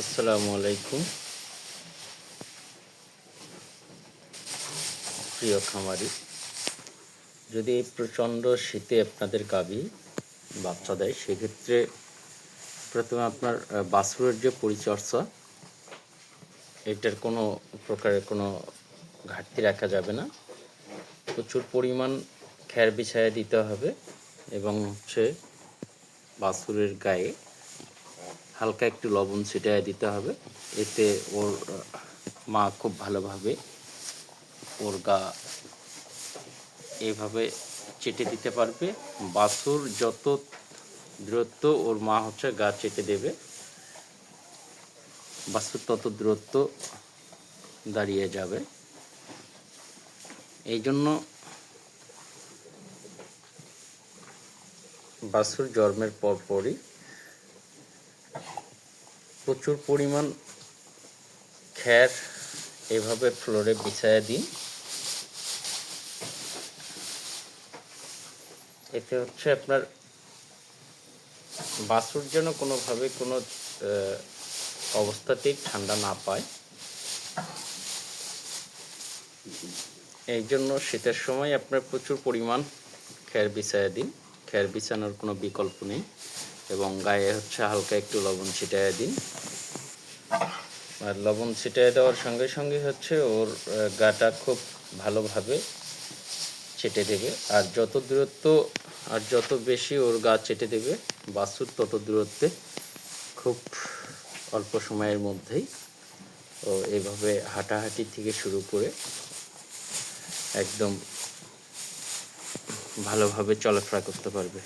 আসসালামু আলাইকুম। প্রিয় খামারি যদি প্রচণ্ড শীতে আপনাদের গাবি বাচ্চা দেয় সেক্ষেত্রে প্রথমে আপনার আহ, বাছুরের যে পরিচর্যা এটার কোনো প্রকারের কোনো ঘাটতি রাখা যাবে না। প্রচুর পরিমাণ খ্যার বিছায়া দিতে হবে এবং হচ্ছে বাছুরের গায়ে হালকা একটু লবণ ছিটায় দিতে হবে। এতে ওর মা খুব ভালোভাবে ওর গা এইভাবে চেটে দিতে পারবে। বাছুর যত দূরত্ব ওর মা হচ্ছে গা চেটে দেবে, বাছুর তত দূরত্ব দাঁড়িয়ে যাবে। এই জন্য বাছুর জন্মের পরপরই প্রচুর পরিমাণ খ্যার এভাবে ফ্লোরে বিছায়া দিন। এতে হচ্ছে আপনার বাসুর যেন কোনোভাবে কোনো অবস্থাতেই ঠান্ডা না পায়। এই জন্য শীতের সময় আপনার প্রচুর পরিমাণ খ্যার বিছায়া দিন। খ্যার বিছানোর কোনো বিকল্প নেই। এবং গায়ে হচ্ছে হালকা একটু লবণ ছিটাইয়া দিন। আর লবণ ছিটিয়ে দেওয়ার সঙ্গে সঙ্গে হচ্ছে ওর গাটা খুব ভালোভাবে চেটে দেবে। আর যত দূরত্ব, আর যত বেশি ওর গা চেটে দেবে, বাছুর তত দূরত্বে খুব অল্প সময়ের মধ্যেই ও এভাবে হাঁটাহাঁটি থেকে শুরু করে একদম ভালোভাবে চলাফেরা করতে পারবে।